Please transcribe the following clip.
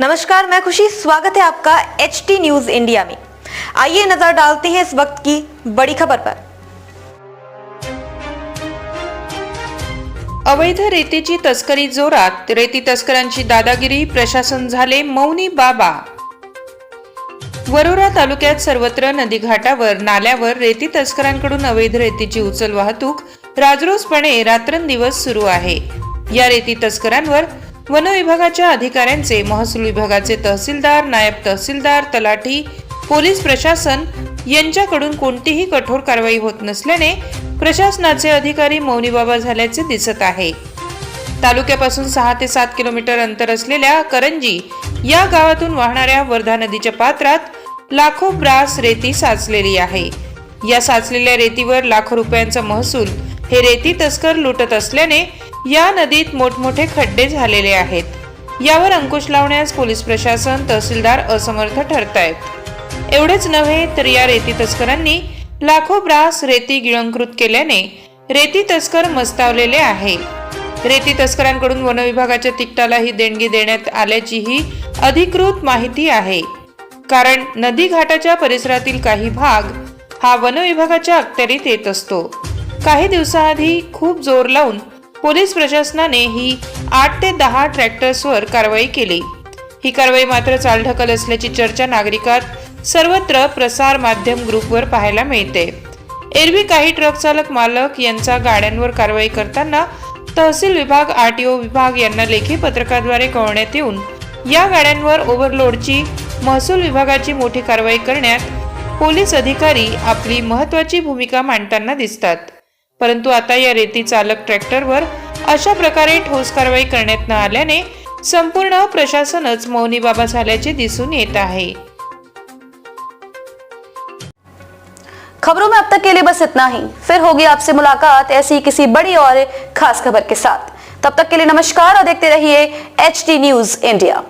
नमस्कार मैं खुशी। स्वागत है आपका एच टी न्यूज इंडिया में। आइए नजर डालते हैं इस वक्त की बड़ी खबर पर। अवैध रेतीची तस्करी जोरात। रेती तस्करांची दादागिरी प्रशासन झाले मौनी बाबा। वरोरा तालुक्यात सर्वत्र नदीघाटावर नाल्यावर रेती तस्करांकडून अवैध रेतीची उचल वाहतूक राजरोसपणे रात्रंदिवस सुरू आहे. या रेती तस्करांवर वन विभागाच्या अधिकाऱ्यांचे महसूल विभागाचे तहसीलदार नायब तहसीलदार तलाठी पोलीस प्रशासन यांच्याकडून कोणतीही कठोर कारवाई होत नसल्याने प्रशासनाचे अधिकारी मौनीबाबा झाल्याचे दिसत आहे. तालुक्यापासून सहा ते सात किलोमीटर अंतर असलेल्या करंजी या गावातून वाहणाऱ्या वर्धा नदीच्या पात्रात लाखो ब्रास रेती साचलेली आहे. या साचलेल्या रेतीवर लाखो रुपयांचा महसूल हे रेती तस्कर लुटत असल्याने या नदीत मोठमोठे खड्डे झालेले आहेत. यावर अंकुश लावण्यास पोलीस प्रशासन तहसीलदार असमर्थ ठरतायत. एवढेच नव्हे तर या रेती तस्करांनी लाखो ब्रास रेती गिळंकृत केल्याने रेती तस्कर मस्तावलेले आहे. रेती तस्करांकडून वनविभागाच्या तिकटालाही तिकटाला ही देणगी देण्यात आल्याचीही अधिकृत माहिती आहे. कारण नदी घाटाच्या परिसरातील काही भाग हा वनविभागाच्या अखत्यारीत येत असतो. काही दिवसाआधी खूप जोर लावून पोलीस प्रशासनाने ही आठ ते दहा ट्रॅक्टर्सवर कारवाई केली. ही कारवाई मात्र चालढकल असल्याची चर्चा नागरिकात सर्वत्र प्रसार माध्यम ग्रुपवर पाहायला मिळते. एरवी काही ट्रक चालक मालक यांचा गाड्यांवर कारवाई करताना तहसील विभाग आरटीओ विभाग यांना लेखी पत्रकाद्वारे कळवण्यात येऊन या गाड्यांवर ओव्हरलोडची महसूल विभागाची मोठी कारवाई करण्यात पोलीस अधिकारी आपली महत्वाची भूमिका मांडताना दिसतात. परंतु आता या रेती चालक ट्रॅक्टरवर अशा प्रकारे ठोस कारवाई करण्यात न आल्याने संपूर्ण प्रशासनच मौनी बाबा झाल्याचे दिसून येत आहे. खबरों में अब तक के लिए बस इतना ही। फिर होगी आपसे मुलाकात ऐसी किसी बड़ी और खास खबर के साथ। तब तक के लिए नमस्कार और देखते रहिए एच डी न्यूज इंडिया